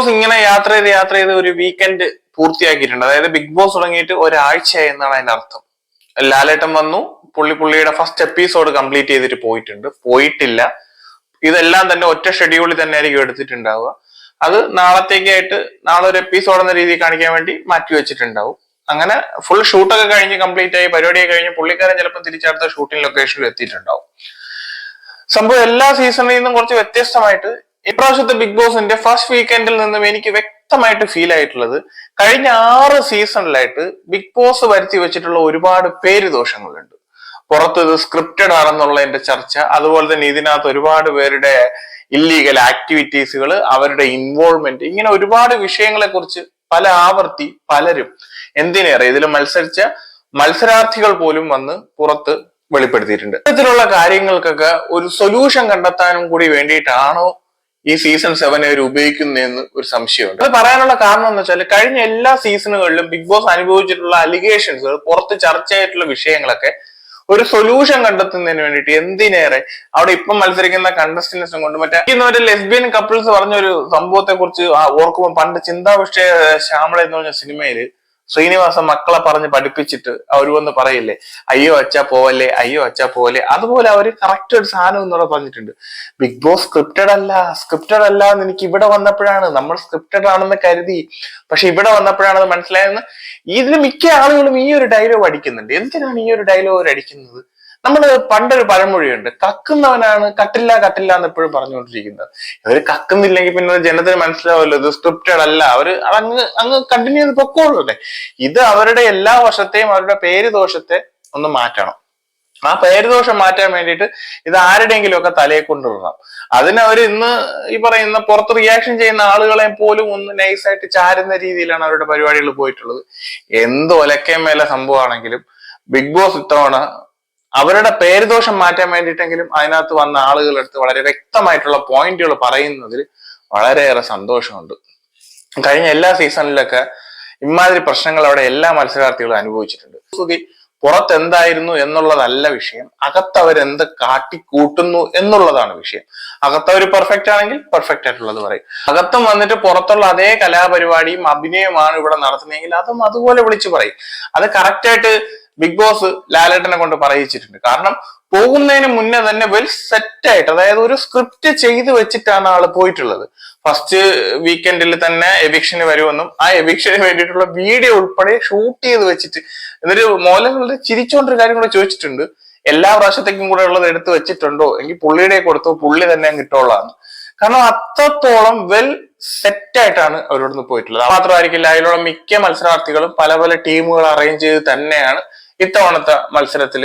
Boss ഇങ്ങനെ യാത്ര ചെയ്ത് യാത്ര ചെയ്ത് ഒരു വീക്കെൻഡ് പൂർത്തിയാക്കിയിട്ടുണ്ട്. അതായത് ബിഗ് ബോസ് തുടങ്ങിയിട്ട് ഒരാഴ്ചയായി എന്നാണ് അതിന്റെ അർത്ഥം. ലാലേട്ടൻ വന്നു പുള്ളി പുള്ളിയുടെ ഫസ്റ്റ് എപ്പിസോഡ് കംപ്ലീറ്റ് ചെയ്തിട്ട് പോയിട്ടുണ്ട്. പോയിട്ടില്ല. ഇതെല്ലാം തന്നെ ഒറ്റ ഷെഡ്യൂളിൽ തന്നെ ആയിരിക്കും എടുത്തിട്ടുണ്ടാവുക. അത് നാളത്തേക്കായിട്ട് നാളെ ഒരു എപ്പിസോഡ് എന്ന രീതിയിൽ കാണിക്കാൻ വേണ്ടി മാറ്റി വെച്ചിട്ടുണ്ടാവും. അങ്ങനെ ഫുൾ ഷൂട്ടൊക്കെ കഴിഞ്ഞ് കംപ്ലീറ്റ് ആയി പരിപാടിയൊക്കെ കഴിഞ്ഞ് പുള്ളിക്കാരൻ ചിലപ്പോൾ തിരിച്ചടുത്ത ഷൂട്ടിംഗ് ലൊക്കേഷനിൽ എത്തിയിട്ടുണ്ടാവും. സംഭവം എല്ലാ സീസണിൽ നിന്നും കുറച്ച് വ്യത്യസ്തമായിട്ട് ഇപ്രാവശ്യത്തെ ബിഗ് ബോസിന്റെ ഫസ്റ്റ് വീക്കെൻഡിൽ നിന്നും എനിക്ക് വ്യക്തമായിട്ട് ഫീൽ ആയിട്ടുള്ളത് കഴിഞ്ഞ ആറ് സീസണിലായിട്ട് ബിഗ് ബോസ് വരുത്തി വെച്ചിട്ടുള്ള ഒരുപാട് പേര് ദോഷങ്ങളുണ്ട് പുറത്ത് ഇത് സ്ക്രിപ്റ്റഡ് ആണെന്നുള്ളതിന്റെ ചർച്ച അതുപോലെ തന്നെ ഇതിനകത്ത് ഒരുപാട് പേരുടെ ഇല്ലീഗൽ ആക്ടിവിറ്റീസുകൾ അവരുടെ ഇൻവോൾവ്മെന്റ് ഇങ്ങനെ ഒരുപാട് വിഷയങ്ങളെ കുറിച്ച് പല ആവർത്തി പലരും എന്തിനേറെ ഇതിൽ മത്സരിച്ച മത്സരാർത്ഥികൾ പോലും വന്ന് പുറത്ത് വെളിപ്പെടുത്തിയിട്ടുണ്ട്. ഇത്തരത്തിലുള്ള കാര്യങ്ങൾക്കൊക്കെ ഒരു സൊല്യൂഷൻ കണ്ടെത്താനും കൂടി വേണ്ടിയിട്ടാണോ ഈ സീസൺ സെവൻ അവർ ഉപയോഗിക്കുന്നതെന്ന് ഒരു സംശയമുണ്ട്. അത് പറയാനുള്ള കാരണം എന്ന് വെച്ചാൽ കഴിഞ്ഞ എല്ലാ സീസണുകളിലും ബിഗ് ബോസ് അനുഭവിച്ചിട്ടുള്ള അലിഗേഷൻസ് പുറത്ത് ചർച്ചയായിട്ടുള്ള വിഷയങ്ങളൊക്കെ ഒരു സൊല്യൂഷൻ കണ്ടെത്തുന്നതിന് വേണ്ടിയിട്ട് എന്തിനേറെ അവിടെ ഇപ്പം മത്സരിക്കുന്ന കണ്ടസ്റ്റൻസും കൊണ്ട് മറ്റേ ഒരു ലെസ്ബിയൻ കപ്പിൾസ് പറഞ്ഞ ഒരു സംഭവത്തെ കുറിച്ച് ഓർക്കുമ്പോൾ പണ്ട് ചിന്താവിഷ്ടയ ശ്യാമള എന്ന് പറഞ്ഞ സിനിമയിൽ ശ്രീനിവാസൻ മക്കളെ പറഞ്ഞ് പഠിപ്പിച്ചിട്ട് അവർ വന്ന് പറയില്ലേ അയ്യോ അച്ഛാ പോവല്ലേ അയ്യോ അച്ഛാ പോവല്ലേ. അതുപോലെ അവർ കറക്റ്റ് ഒരു സാധനം എന്നുള്ള പറഞ്ഞിട്ടുണ്ട്. ബിഗ് ബോസ് സ്ക്രിപ്റ്റഡ് അല്ല സ്ക്രിപ്റ്റഡ് അല്ല എന്ന് എനിക്ക് ഇവിടെ വന്നപ്പോഴാണ് നമ്മൾ സ്ക്രിപ്റ്റഡ് ആണെന്ന് കരുതി. പക്ഷെ ഇവിടെ വന്നപ്പോഴാണ് മനസ്സിലായെന്ന്. ഇതിന് മിക്ക ആളുകളും ഈ ഒരു ഡയലോഗ് അടിക്കുന്നുണ്ട്. എന്തിനാണ് ഈ ഒരു ഡയലോഗ് അടിക്കുന്നത്? നമ്മൾ പണ്ടൊരു പഴമൊഴിയുണ്ട്. കക്കുന്നവനാണ് കട്ടില്ല കട്ടില്ല എന്ന് എപ്പോഴും പറഞ്ഞുകൊണ്ടിരിക്കുന്നത്. ഇവർ കക്കുന്നില്ലെങ്കിൽ പിന്നെ ജനത്തിന് മനസ്സിലാവുമല്ലോ ഇത് സ്ക്രിപ്റ്റഡ് അല്ല. അവർ അങ്ങ് അങ്ങ് കണ്ടിന്യൂ ചെയ്ത് പൊക്കോളൂല്ലേ ഇത് അവരുടെ എല്ലാ വർഷത്തെയും അവരുടെ പേര് ദോഷത്തെ ഒന്ന് മാറ്റണം. ആ പേരുദോഷം മാറ്റാൻ വേണ്ടിയിട്ട് ഇത് ആരുടെയെങ്കിലും ഒക്കെ തലയെ കൊണ്ടുവരണം അതിന് അവർ ഇന്ന് ഈ പറയുന്ന പുറത്ത് റിയാക്ഷൻ ചെയ്യുന്ന ആളുകളെ പോലും ഒന്ന് നൈസായിട്ട് ചാരുന്ന രീതിയിലാണ് അവരുടെ പരിപാടികൾ പോയിട്ടുള്ളത്. എന്ത് ഒലക്കയും മേലെ സംഭവമാണെങ്കിലും ബിഗ് ബോസ് ഇത്തവണ അവരുടെ പേരുദോഷം മാറ്റാൻ വേണ്ടിയിട്ടെങ്കിലും അതിനകത്ത് വന്ന ആളുകളെടുത്ത് വളരെ വ്യക്തമായിട്ടുള്ള പോയിന്റുകൾ പറയുന്നതിൽ വളരെയേറെ സന്തോഷമുണ്ട്. കഴിഞ്ഞ എല്ലാ സീസണിലൊക്കെ ഇമാതിരി പ്രശ്നങ്ങൾ അവിടെ എല്ലാ മത്സരാർത്ഥികളും അനുഭവിച്ചിട്ടുണ്ട്. സുഖി പുറത്ത് എന്തായിരുന്നു എന്നുള്ളതല്ല വിഷയം അകത്തവരെന്ത് കാട്ടിക്കൂട്ടുന്നു എന്നുള്ളതാണ് വിഷയം. അകത്തവർ പെർഫെക്റ്റ് ആണെങ്കിൽ പെർഫെക്റ്റ് ആയിട്ടുള്ളത് പറയും. അകത്തും വന്നിട്ട് പുറത്തുള്ള അതേ കലാപരിപാടിയും അഭിനയമാണ് ഇവിടെ നടത്തുന്നതെങ്കിൽ അതും അതുപോലെ വിളിച്ചു പറയും. അത് കറക്റ്റ് ആയിട്ട് ബിഗ് ബോസ് ലാലേട്ടനെ കൊണ്ട് പറയിച്ചിട്ടുണ്ട്. കാരണം പോകുന്നതിന് മുന്നേ തന്നെ വെൽ സെറ്റ് ആയിട്ട് അതായത് ഒരു സ്ക്രിപ്റ്റ് ചെയ്ത് വെച്ചിട്ടാണ് ആൾ പോയിട്ടുള്ളത്. ഫസ്റ്റ് വീക്കെൻഡിൽ തന്നെ എവിക്ഷന് വരുമെന്നും ആ എവിക്ഷന് വേണ്ടിയിട്ടുള്ള വീഡിയോ ഉൾപ്പെടെ ഷൂട്ട് ചെയ്ത് വെച്ചിട്ട് എന്നൊരു മോഹൻലാലിന്റെ ചിരിച്ചോണ്ടൊരു കാര്യം കൂടെ ചോദിച്ചിട്ടുണ്ട്. എല്ലാ പ്രാവശ്യത്തേക്കും കൂടെ ഉള്ളത് എടുത്ത് വെച്ചിട്ടുണ്ടോ? എങ്കിൽ പുള്ളിയുടെ കൊടുത്തോ പുള്ളി തന്നെ കിട്ടുള്ളതാണ് കാരണം അത്രത്തോളം വെൽ സെറ്റ് ആയിട്ടാണ് അവരോട് പോയിട്ടുള്ളത്. മാത്രമായിരിക്കില്ല അതിലുള്ള മിക്ക മത്സരാർത്ഥികളും പല പല ടീമുകൾ അറേഞ്ച് ചെയ്ത് തന്നെയാണ് ഇത്തവണത്തെ മത്സരത്തിൽ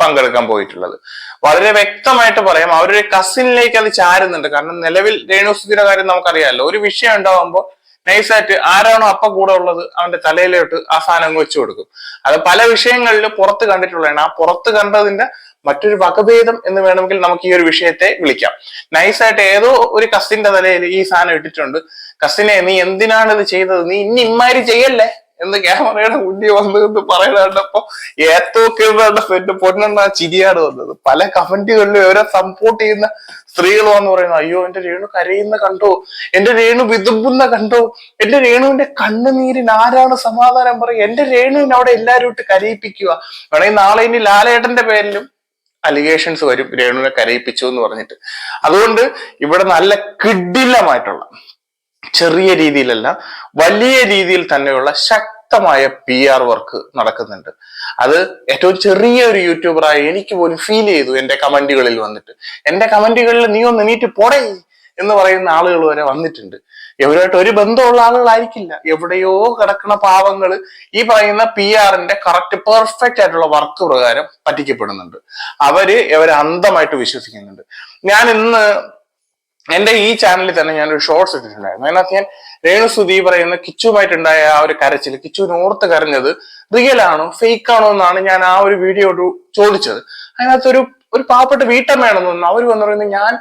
പങ്കെടുക്കാൻ പോയിട്ടുള്ളത്. വളരെ വ്യക്തമായിട്ട് പറയാം അവരൊരു കസിനിലേക്ക് അത് ചാരുന്നുണ്ട്. കാരണം നിലവിൽ രേണുസുതിയുടെ കാര്യം നമുക്കറിയാമല്ലോ. ഒരു വിഷയം ഉണ്ടാവുമ്പോൾ നൈസായിട്ട് ആരാണോ അപ്പ കൂടെ ഉള്ളത് അവന്റെ തലയിലോട്ട് ആ സാധനം വെച്ചു കൊടുക്കും. അത് പല വിഷയങ്ങളിലും പുറത്ത് കണ്ടിട്ടുള്ളതാണ്. ആ പുറത്ത് കണ്ടതിന്റെ മറ്റൊരു വകഭേദം എന്ന് വേണമെങ്കിൽ നമുക്ക് ഈ ഒരു വിഷയത്തെ വിളിക്കാം. നൈസായിട്ട് ഏതോ ഒരു കസിന്റെ തലയിൽ ഈ സാധനം ഇട്ടിട്ടുണ്ട്. കസിനെ നീ എന്തിനാണ് ഇത് ചെയ്തത്? നീ ഇനി ഇമ്മാരി ചെയ്യല്ലേ? എന്ന് ക്യാമറയുടെ മുന്നിൽ വന്നു എന്ന് പറയണപ്പോ ഏത്തൊക്കെ എന്റെ പൊന്നെണ്ണ ചിരിയാണ് വന്നത്. പല കമന്റുകളിലും ഇവരെ സപ്പോർട്ട് ചെയ്യുന്ന സ്ത്രീകൾ വന്ന് പറയുന്നത്. അയ്യോ എന്റെ രേണു കരയുന്ന കണ്ടോ? എന്റെ രേണു വിതുമ്പുന്ന കണ്ടോ? എന്റെ രേണുവിന്റെ കണ്ണുനീരിന് ആരാണ് സമാധാനം പറയും എന്റെ രേണുവിനെ അവിടെ എല്ലാരും ഇട്ട് കരയിപ്പിക്കുക. വേണമെങ്കിൽ നാളെ ഇനി ലാലേട്ടന്റെ പേരിലും അലിഗേഷൻസ് വരും. രേണുവിനെ കരയിപ്പിച്ചു എന്ന് പറഞ്ഞിട്ട്. അതുകൊണ്ട് ഇവിടെ നല്ല കിഡിലമായിട്ടുള്ള ചെറിയ രീതിയിലല്ല വലിയ രീതിയിൽ തന്നെയുള്ള ശക്തമായ പി ആർ വർക്ക് നടക്കുന്നുണ്ട്. അത് ഏറ്റവും ചെറിയ ഒരു യൂട്യൂബറായി എനിക്ക് പോലും ഫീൽ ചെയ്തു എന്റെ കമന്റുകളിൽ വന്നിട്ട്. എന്റെ കമന്റുകളിൽ നീ ഒന്ന് നീറ്റ് പോടേ എന്ന് പറയുന്ന ആളുകൾ വരെ വന്നിട്ടുണ്ട്. ഇവരുമായിട്ട് ഒരു ബന്ധമുള്ള ആളുകളായിരിക്കില്ല. എവിടെയോ കിടക്കുന്ന പാവങ്ങൾ ഈ പറയുന്ന പി ആറിന്റെ കറക്റ്റ് പെർഫെക്റ്റ് ആയിട്ടുള്ള വർക്ക് പ്രകാരം പറ്റിക്കപ്പെടുന്നുണ്ട്. അവർ ഇവരെ അന്ധമായിട്ട് വിശ്വസിക്കുന്നുണ്ട്. ഞാൻ ഇന്ന് എന്റെ ഈ ചാനലിൽ തന്നെ ഞാൻ ഒരു ഷോർട്സ് ഇട്ടിട്ടുണ്ടായിരുന്നു. അതിനകത്ത് ഞാൻ രേണു സുധി പറയുന്ന കിച്ചുമായിട്ടുണ്ടായ ആ ഒരു കരച്ചിൽ കിച്ചുവിന് ഓർത്ത് കരഞ്ഞത് റിയൽ ആണോ ഫേക്ക് ആണോ എന്നാണ് ഞാൻ ആ ഒരു വീഡിയോ ചോദിച്ചത്. അതിനകത്ത് ഒരു ഒരു പാവപ്പെട്ട വീട്ടമ്മയാണെന്ന് തോന്നുന്നു അവർ വന്നു പറയുന്നത് ഞാൻ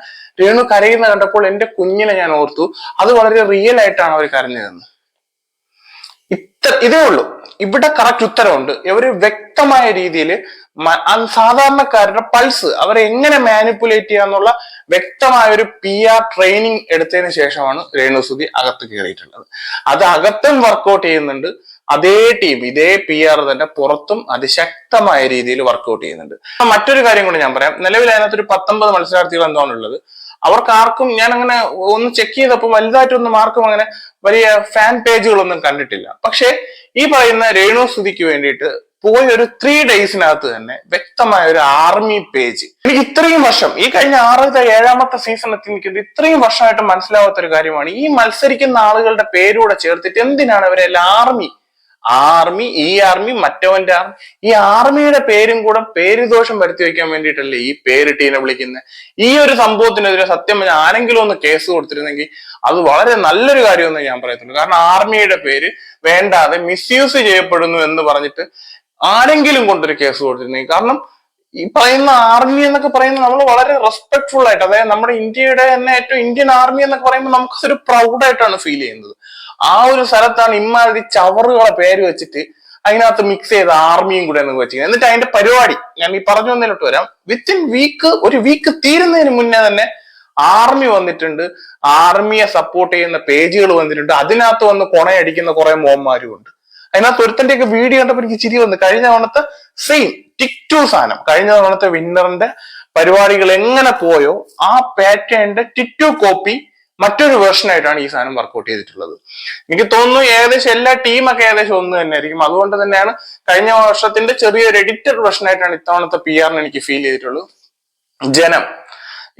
രേണു കരയുന്ന കണ്ടപ്പോൾ എന്റെ കുഞ്ഞിനെ ഞാൻ ഓർത്തു. അത് വളരെ റിയൽ ആയിട്ടാണ് അവർ കരഞ്ഞതെന്ന്. ഇത്ര ഇതേ ഉള്ളൂ. ഇവിടെ കറക്റ്റ് ഉത്തരവുണ്ട് ഇവർ വ്യക്തമായ രീതിയിൽ സാധാരണക്കാരുടെ പൾസ് അവരെ എങ്ങനെ മാനിപ്പുലേറ്റ് ചെയ്യാന്നുള്ള വ്യക്തമായ ഒരു പി ആർ ട്രെയിനിങ് എടുത്തതിന് ശേഷമാണ് രേണുസുതി അകത്ത് കയറിയിട്ടുള്ളത്. അത് അകത്തും വർക്കൗട്ട് ചെയ്യുന്നുണ്ട്. അതേ ടീം ഇതേ പി ആർ തന്നെ പുറത്തും അതിശക്തമായ രീതിയിൽ വർക്കൗട്ട് ചെയ്യുന്നുണ്ട്. മറ്റൊരു കാര്യം കൂടി ഞാൻ പറയാം. നിലവിൽ അതിനകത്ത് ഒരു പത്തൊമ്പത് മത്സരാർത്ഥികൾ എന്താണുള്ളത് അവർക്ക് ആർക്കും ഞാൻ അങ്ങനെ ഒന്ന് ചെക്ക് ചെയ്തപ്പോൾ വലുതായിട്ടൊന്നും ആർക്കും അങ്ങനെ വലിയ ഫാൻ പേജുകളൊന്നും കണ്ടിട്ടില്ല. പക്ഷേ ഈ പറയുന്ന രേണു സ്തുതിക്ക് വേണ്ടിയിട്ട് പോയ ഒരു ത്രീ ഡേയ്സിനകത്ത് തന്നെ വ്യക്തമായ ഒരു ആർമി പേജ് എനിക്ക് ഇത്രയും വർഷം ഈ കഴിഞ്ഞ ആറാമത്തെ ഏഴാമത്തെ സീസൺ എത്തി നിൽക്കുന്നത് ഇത്രയും വർഷമായിട്ട് മനസ്സിലാവാത്ത ഒരു കാര്യമാണ്. ഈ മത്സരിക്കുന്ന ആളുകളുടെ പേരൂടെ ചേർത്തിട്ട് എന്തിനാണ് അവരെ ആർമി ആർമി ഈ ആർമി മറ്റവന്റെ ആർമി ഈ ആർമിയുടെ പേരും കൂടെ പേരുദോഷം വരുത്തി വെക്കാൻ വേണ്ടിയിട്ടല്ലേ ഈ പേര് ടീനെ വിളിക്കുന്നത് ഈ ഒരു സംഭവത്തിനെതിരെ സത്യം ആരെങ്കിലും ഒന്ന് കേസ് കൊടുത്തിരുന്നെങ്കിൽ അത് വളരെ നല്ലൊരു കാര്യമെന്ന് ഞാൻ പറയത്തുള്ളൂ. കാരണം ആർമിയുടെ പേര് വേണ്ടാതെ മിസ്യൂസ് ചെയ്യപ്പെടുന്നു എന്ന് പറഞ്ഞിട്ട് ആരെങ്കിലും കൊണ്ടൊരു കേസ് കൊടുത്തിരുന്നെങ്കിൽ കാരണം ഈ പറയുന്ന ആർമി എന്നൊക്കെ പറയുന്നത് നമ്മൾ വളരെ റെസ്പെക്ട്ഫുൾ ആയിട്ട് അതായത് നമ്മുടെ ഇന്ത്യയുടെ തന്നെ ഏറ്റവും ഇന്ത്യൻ ആർമി എന്നൊക്കെ പറയുമ്പോൾ നമുക്ക് ഒരു പ്രൗഡായിട്ടാണ് ഫീൽ ചെയ്യുന്നത്. ആ ഒരു സ്ഥലത്താണ് ഇമ്മാതിരി ചവറുകളെ പേര് വെച്ചിട്ട് അതിനകത്ത് മിക്സ് ചെയ്ത ആർമിയും കൂടെ എന്ന് വെച്ചിരിക്കുന്നത് എന്നിട്ട് അതിന്റെ പരിപാടി ഞാൻ ഈ പറഞ്ഞു വന്നതിലോട്ട് വരാം. വിത്തിൻ വീക്ക് ഒരു വീക്ക് തീരുന്നതിന് മുന്നേ തന്നെ ആർമി വന്നിട്ടുണ്ട്. ആർമിയെ സപ്പോർട്ട് ചെയ്യുന്ന പേജുകൾ വന്നിട്ടുണ്ട്. അതിനകത്ത് വന്ന് കൊണയടിക്കുന്ന കുറെ മോന്മാരും ഉണ്ട് അതിനകത്ത് ഒരുത്തന്റെയൊക്കെ വീഡിയോ കണ്ടപ്പോൾ എനിക്ക് ചിരി വന്നു. കഴിഞ്ഞ തവണത്തെ സെയിം ടിക് ടു സാധനം. കഴിഞ്ഞ തവണത്തെ വിന്നറിന്റെ പരിപാടികൾ എങ്ങനെ പോയോ ആ പാറ്റേണിന്റെ ടിക്ടു കോപ്പി മറ്റൊരു വേർഷൻ ആയിട്ടാണ് ഈ സാധനം വർക്ക്ഔട്ട് ചെയ്തിട്ടുള്ളത്. എനിക്ക് തോന്നുന്നു ഏകദേശം എല്ലാ ടീമൊക്കെ ഏകദേശം ഒന്ന് തന്നെ ആയിരിക്കും അതുകൊണ്ട് തന്നെയാണ് കഴിഞ്ഞ വർഷത്തിന്റെ ചെറിയൊരു എഡിറ്റഡ് വേർഷൻ ആയിട്ടാണ് ഇത്തവണത്തെ പി ആറിന് എനിക്ക് ഫീൽ ചെയ്തിട്ടുള്ളത്. ജനം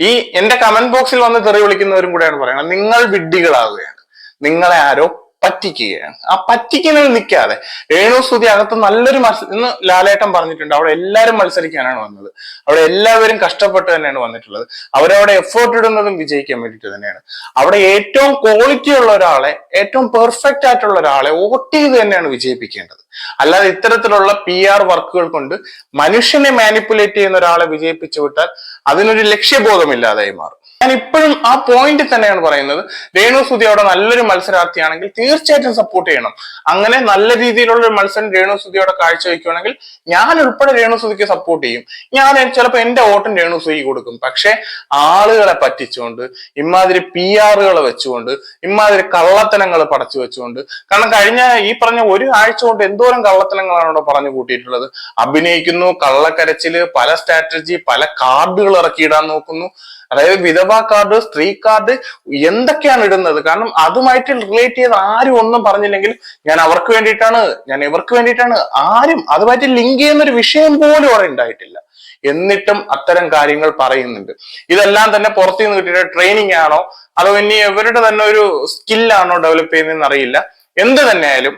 ഈ എന്റെ കമന്റ് ബോക്സിൽ വന്ന് തെറി വിളിക്കുന്നവരും കൂടെയാണ് പറയുന്നത് നിങ്ങൾ വിഡ്ഢികളാവുകയാണ് നിങ്ങളെ ആരോ പറ്റിക്കുകയാണ്. ആ പറ്റിക്കുന്നതിൽ നിൽക്കാതെ രേണു സ്തുതി അകത്ത് നല്ലൊരു മത്സരം ഇന്ന് ലാലേട്ടൻ പറഞ്ഞിട്ടുണ്ട് അവിടെ എല്ലാവരും മത്സരിക്കാനാണ് വന്നത്. അവിടെ എല്ലാവരും കഷ്ടപ്പെട്ട് തന്നെയാണ് വന്നിട്ടുള്ളത്. അവരവിടെ എഫേർട്ട് ഇടുന്നതും വിജയിക്കാൻ വേണ്ടിയിട്ട് തന്നെയാണ്. അവിടെ ഏറ്റവും ക്വാളിറ്റി ഉള്ള ഒരാളെ ഏറ്റവും പെർഫെക്റ്റ് ആയിട്ടുള്ള ഒരാളെ വോട്ട് ചെയ്ത് തന്നെയാണ് വിജയിപ്പിക്കേണ്ടത്. അല്ലാതെ ഇത്തരത്തിലുള്ള പി ആർ വർക്കുകൾ കൊണ്ട് മനുഷ്യനെ മാനിപ്പുലേറ്റ് ചെയ്യുന്ന ഒരാളെ വിജയിപ്പിച്ചു വിട്ടാൽ അതിനൊരു ലക്ഷ്യബോധമില്ലാതായി മാറും. ഞാൻ ഇപ്പോഴും ആ പോയിന്റ് തന്നെയാണ് പറയുന്നത്. രേണു സുധി അവിടെ നല്ലൊരു മത്സരാർത്ഥിയാണെങ്കിൽ തീർച്ചയായിട്ടും സപ്പോർട്ട് ചെയ്യണം. അങ്ങനെ നല്ല രീതിയിലുള്ള ഒരു മത്സരം രേണു സുധിയോടെ കാഴ്ചവെക്കുകയാണെങ്കിൽ ഞാൻ ഉൾപ്പെടെ രേണു സുധിക്ക് സപ്പോർട്ട് ചെയ്യും. ഞാൻ ചിലപ്പോൾ എന്റെ വോട്ടും രേണു സുധി കൊടുക്കും. പക്ഷെ ആളുകളെ പറ്റിച്ചുകൊണ്ട് ഇമാതിരി പി ആറുകളെ വെച്ചുകൊണ്ട് ഇമാതിരി കള്ളത്തനങ്ങൾ പടച്ചു വെച്ചുകൊണ്ട് കാരണം കഴിഞ്ഞ ഈ പറഞ്ഞ ഒരു ആഴ്ച കൊണ്ട് എന്തോരം കള്ളത്തനങ്ങളാണ് അവിടെ പറഞ്ഞു കൂട്ടിയിട്ടുള്ളത്. അഭിനയിക്കുന്നു കള്ളക്കരച്ചിൽ പല സ്ട്രാറ്റജി പല കാർഡുകൾ ഇറക്കിയിടാൻ നോക്കുന്നു. അതായത് വിധവ കാർഡ് സ്ത്രീ കാർഡ് എന്തൊക്കെയാണ് ഇടുന്നത്? കാരണം അതുമായിട്ട് റിലേറ്റ് ചെയ്ത് ആരും ഒന്നും പറഞ്ഞില്ലെങ്കിൽ ഞാൻ അവർക്ക് വേണ്ടിയിട്ടാണ് ഞാൻ ഇവർക്ക് വേണ്ടിയിട്ടാണ് ആരും അതുമായിട്ട് ലിങ്ക് ചെയ്യുന്ന ഒരു വിഷയം പോലും അവിടെ ഉണ്ടായിട്ടില്ല. എന്നിട്ടും അത്തരം കാര്യങ്ങൾ പറയുന്നുണ്ട്. ഇതെല്ലാം തന്നെ പുറത്തു നിന്ന് കിട്ടിയിട്ട് ട്രെയിനിങ് ആണോ? അതോ ഇനി ഇവരുടെ തന്നെ ഒരു സ്കില്ലാണോ ഡെവലപ്പ് ചെയ്യുന്നതെന്ന് അറിയില്ല. എന്ത് തന്നെയായാലും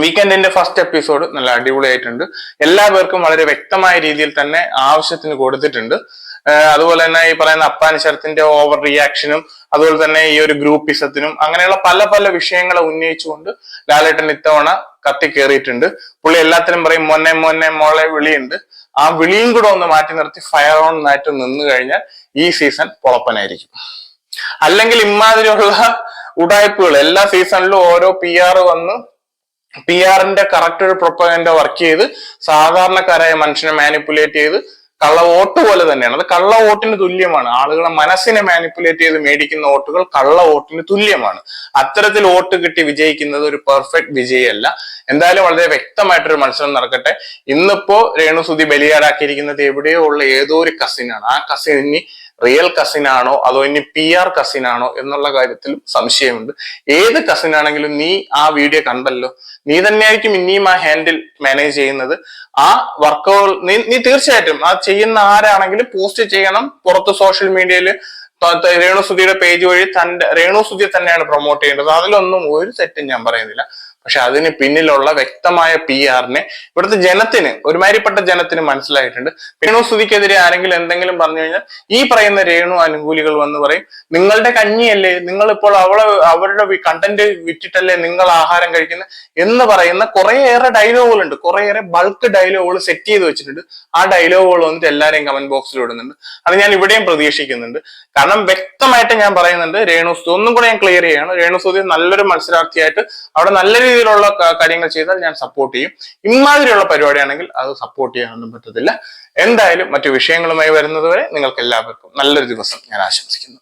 വീക്കെൻഡിന്റെ ഫസ്റ്റ് എപ്പിസോഡ് നല്ല അടിപൊളിയായിട്ടുണ്ട്. എല്ലാ പേർക്കും വളരെ വ്യക്തമായ രീതിയിൽ തന്നെ ആവശ്യത്തിന് കൊടുത്തിട്ടുണ്ട്. അതുപോലെ തന്നെ ഈ പറയുന്ന അപ്പാനിശരത്തിന്റെ ഓവർ റിയാക്ഷനും അതുപോലെ തന്നെ ഈ ഒരു ഗ്രൂപ്പിസത്തിനും അങ്ങനെയുള്ള പല പല വിഷയങ്ങളെ ഉന്നയിച്ചുകൊണ്ട് ലാലേട്ടൻ ഇത്തവണ കത്തി കയറിയിട്ടുണ്ട് പുള്ളി എല്ലാത്തിനും പറയും മൊന്നെ മൊന്നെ മോളെ വിളിയുണ്ട്. ആ വിളിയും കൂടെ ഒന്ന് മാറ്റി നിർത്തി ഫയർ ഓൺ നാറ്റ് നിന്ന് കഴിഞ്ഞാൽ ഈ സീസൺ പൊളപ്പനായിരിക്കും. അല്ലെങ്കിൽ ഇമാതിരിയുള്ള ഉടായ്പകൾ. എല്ലാ സീസണിലും ഓരോ പി ആർ വന്ന് പി ആറിന്റെ കറക്റ്റ് ഒരു പ്രൊപ്പഗൻഡ വർക്ക് ചെയ്ത് സാധാരണക്കാരായ മനുഷ്യനെ മാനിപ്പുലേറ്റ് ചെയ്ത് കള്ള വോട്ട് പോലെ തന്നെയാണ്. അത് കള്ള വോട്ടിന് തുല്യമാണ്. ആളുകളെ മനസ്സിനെ മാനിപ്പുലേറ്റ് ചെയ്ത് മേടിക്കുന്ന വോട്ടുകൾ കള്ള വോട്ടിന് തുല്യമാണ്. അത്തരത്തിൽ വോട്ട് കിട്ടി വിജയിക്കുന്നത് ഒരു പെർഫെക്റ്റ് വിജയമല്ല എന്തായാലും വളരെ വ്യക്തമായിട്ടൊരു മത്സരം നടക്കട്ടെ. ഇന്നിപ്പോ രേണുസുതി ബലിയാടാക്കിയിരിക്കുന്നത് എവിടെയോ ഉള്ള ഏതോ ഒരു കസിനാണ് ആ കസിൻ ഇനി റിയൽ കസിൻ ആണോ അതോ ഇനി പി ആർ കസിൻ ആണോ എന്നുള്ള കാര്യത്തിലും സംശയമുണ്ട്. ഏത് കസിൻ ആണെങ്കിലും നീ ആ വീഡിയോ കണ്ടല്ലോ. നീ തന്നെയായിരിക്കും ഇനിയും ആ ഹാൻഡിൽ മാനേജ് ചെയ്യുന്നത്. ആ വർക്കുകൾ നീ നീ തീർച്ചയായിട്ടും ആ ചെയ്യുന്ന ആരാണെങ്കിലും പോസ്റ്റ് ചെയ്യണം. പുറത്ത് സോഷ്യൽ മീഡിയയിൽ രേണു സുധിയുടെ പേജ് വഴി തന്റെ രേണുസുതിയെ തന്നെയാണ് പ്രൊമോട്ട് ചെയ്യേണ്ടത്. അതിലൊന്നും ഒരു തെറ്റും ഞാൻ പറയുന്നില്ല. പക്ഷെ അതിന് പിന്നിലുള്ള വ്യക്തമായ പി ആറിനെ ഇവിടുത്തെ ജനത്തിന് ഒരുമാതിരിപ്പെട്ട ജനത്തിന് മനസ്സിലായിട്ടുണ്ട്. രേണു സ്തുതിക്കെതിരെ ആരെങ്കിലും എന്തെങ്കിലും പറഞ്ഞു കഴിഞ്ഞാൽ ഈ പറയുന്ന രേണു അനുകൂലികൾ വന്ന് പറയും നിങ്ങളുടെ കഞ്ഞിയല്ലേ? നിങ്ങൾ ഇപ്പോൾ അവളെ അവരുടെ കണ്ടന്റ് വിറ്റിട്ടല്ലേ നിങ്ങൾ ആഹാരം കഴിക്കുന്നത്? എന്ന് പറയുന്ന കുറേയേറെ ഡയലോഗുകളുണ്ട് കുറേയേറെ ബൾക്ക് ഡയലോഗുകൾ സെറ്റ് ചെയ്ത് വെച്ചിട്ടുണ്ട്. ആ ഡയലോഗുകൾ വന്നിട്ട് എല്ലാവരെയും കമന്റ് ബോക്സിൽ ഇടുന്നുണ്ട്. അത് ഞാൻ ഇവിടെയും പ്രതീക്ഷിക്കുന്നുണ്ട്. കാരണം വ്യക്തമായിട്ട് ഞാൻ പറയുന്നുണ്ട് രേണു ഒന്നും കൂടെ ഞാൻ ക്ലിയർ ചെയ്യാണ്. രേണു നല്ലൊരു മത്സരാർത്ഥിയായിട്ട് അവിടെ നല്ല രീതിയിൽ രീതിയിലുള്ള കാര്യങ്ങൾ ചെയ്താൽ ഞാൻ സപ്പോർട്ട് ചെയ്യും. ഇമാതിരിയുള്ള പരിപാടിയാണെങ്കിൽ അത് സപ്പോർട്ട് ചെയ്യാനൊന്നും പറ്റത്തില്ല. എന്തായാലും മറ്റു വിഷയങ്ങളുമായി വരുന്നതുവരെ നിങ്ങൾക്ക് എല്ലാവർക്കും നല്ലൊരു ദിവസം ഞാൻ ആശംസിക്കുന്നു.